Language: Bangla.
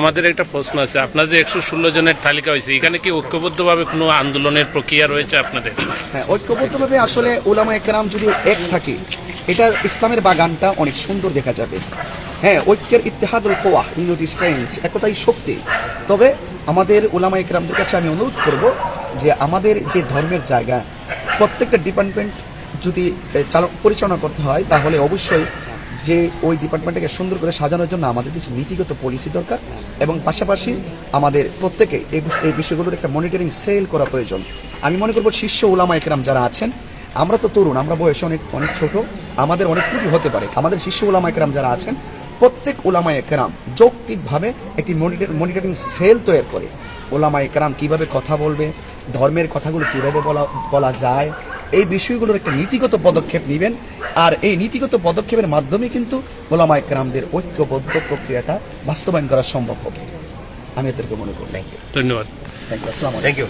আমাদের একটা প্রশ্ন আছে। আপনাদের একশো ষোলো জনের তালিকা হয়েছে। এখানে কি ঐক্যবদ্ধভাবে কোনো আন্দোলনের প্রক্রিয়া রয়েছে আপনাদের? হ্যাঁ ঐক্যবদ্ধভাবে আসলে ওলামা একরাম যদি এক থাকে, এটা ইসলামের বাগানটা অনেক সুন্দর দেখা যাবে। হ্যাঁ ঐক্যের স্ট্রেংথ, একতাই শক্তি। তবে আমাদের ওলামা একরামদের কাছে আমি অনুরোধ করব যে আমাদের যে ধর্মের জায়গা, প্রত্যেকটা ডিপার্টমেন্ট যদি চালক পরিচালনা করতে হয়, তাহলে অবশ্যই যে ওই ডিপার্টমেন্টটাকে সুন্দর করে সাজানোর জন্য আমাদের কিছু নীতিগত পলিসি দরকার এবং পাশাপাশি আমাদের প্রত্যেকে এই বিষয়গুলোর একটা মনিটরিং সেল করা প্রয়োজন। আমি মনে করব শীর্ষ ওলামা একরাম যারা আছেন, আমরা তো তরুণ, আমরা বয়সে অনেক অনেক ছোট, আমাদের অনেক ত্রুটি হতে পারে। আমাদের শীর্ষ ওলামা একরাম যারা আছেন, প্রত্যেক ওলামা একরাম যৌক্তিকভাবে একটি মনিটর মনিটরিং সেল তৈরি করে। ওলামা একরাম কীভাবে কথা বলবে, ধর্মের কথাগুলো কীভাবে বলা বলা যায় এই বিষয়গুলোর একটা নীতিগত পদক্ষেপ নেবেন। আর এই নীতিগত পদক্ষেপের মাধ্যমে কিন্তু গোলামায় ক্রামদের ঐক্যবদ্ধ প্রক্রিয়াটা বাস্তবায়ন করা সম্ভব হবে। আমি এদেরকে মনে করি। থ্যাংক ইউ ধন্যবাদ থ্যাংক ইউ আসসালামু আলাইকুম